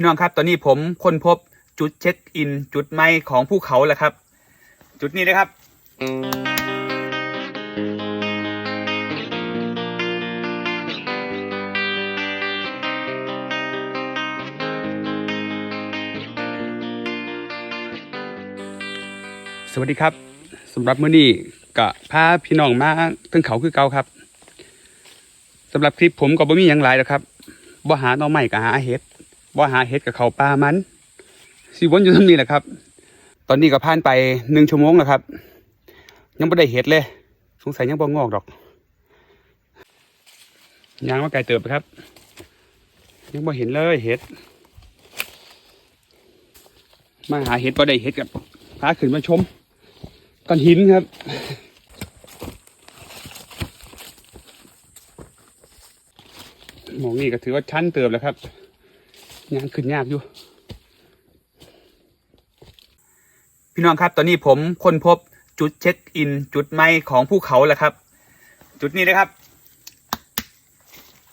พี่น้องครับ ตอนนี้ผมค้นพบจุดเช็คอิน จุดใหม่ของภูเขาแล้วครับ จุดนี้นะครับ สวัสดีครับสำหรับมื้อนี้กะพาพี่น้องมาถึงเขาคือเก่าครับสำหรับคลิปผมก็บ่มีหยังหลายแล้วครับบ่หาหน่อไม้ก็หาเห็ด บ่หาเห็ดกับเขาปลามันสิวนอยู่ตรงนี้แหละครับ ตอนนี้ก็ผ่านไปหนึ่งชั่วโมงแล้วครับ ยังไม่ได้เห็ดเลย สงสัยยังบ่งอกดอกยังว่าไกลเติบครับ ยังบ่เห็นเลยเห็ด มาหาเห็ดบ่ได้เห็ดกับพาขึ้นมาชมก้อนหินครับมองนี่ก็ถือว่าชั้นเติบแล้วครับ ยางขึ้นยากอยู่ พี่น้องครับ ตอนนี้ผมค้นพบจุดเช็คอิน จุดใหม่ของภูเขาแล้วครับ จุดนี้นะครับ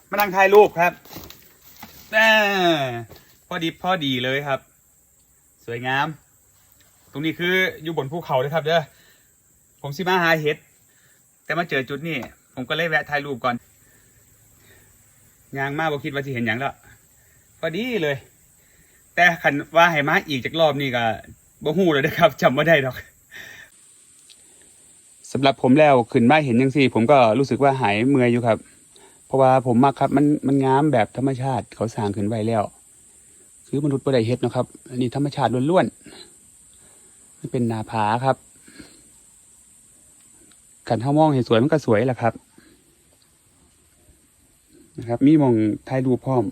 มานั่งถ่ายรูปครับน่พอดีพอดีเลยครับ สวยงาม ตรงนี้คืออยู่บนภูเขาเลยครับเด้อผมสิมาหาเห็ด แต่มาเจอจุดนี้ ผมก็เลยแวะถ่ายรูปก่อนยางมากบ่คิดว่าจะเห็นอย่างแล้ว อดีเลย แต่ขันว่าให้มาอีกจากรอบนี้ก็บ่ฮู้เลยนะครับจำไม่ได้ดอกสำหรับผมแล้วขึ้นมาเห็นยังสี่ผมก็รู้สึกว่าหายเมื่อยอยู่ครับ เพราะว่าผมมักครับมันมันงามแบบธรรมชาติเขาสร้างขึ้นไว้แล้ว คือมนุษย์บ่ได้เฮ็ดนะครับอันนี้ธรรมชาติล้วนๆมันเป็นนาผาครับกันเท่ามองเห็นสวยมันก็สวยแหละครับ นะครับ มีมองถ่ายรูพร้อม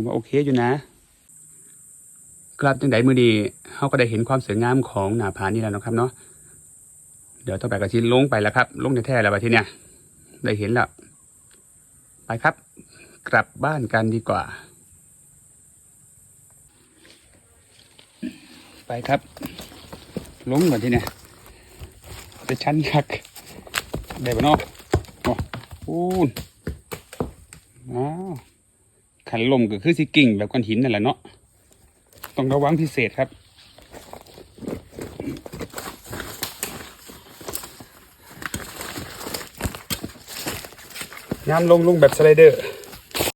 ผมว่าโอเคอยู่นะกลับจังไดมือดีเขาก็ได้เห็นความสวยงามของหน้าผานี่แล้วนะครับเนาะเดี๋ยวต่อไปก็ชิลงไปแล้วครับ ลงแท้ๆแล้วไปที่เนี่ยได้เห็นแล้วไปครับ กลับบ้านกันดีกว่า ไปครับ ลงก่อนที่เนี่ยจะชั้นคักได้ปะเนาะโอ้ปูนอ้าว ขันลมก็คือสิกิ่งแบบก้อนหินนั่นแหละเนาะต้องระวังพิเศษครับ น้ำลงลงแบบสไลเดอร์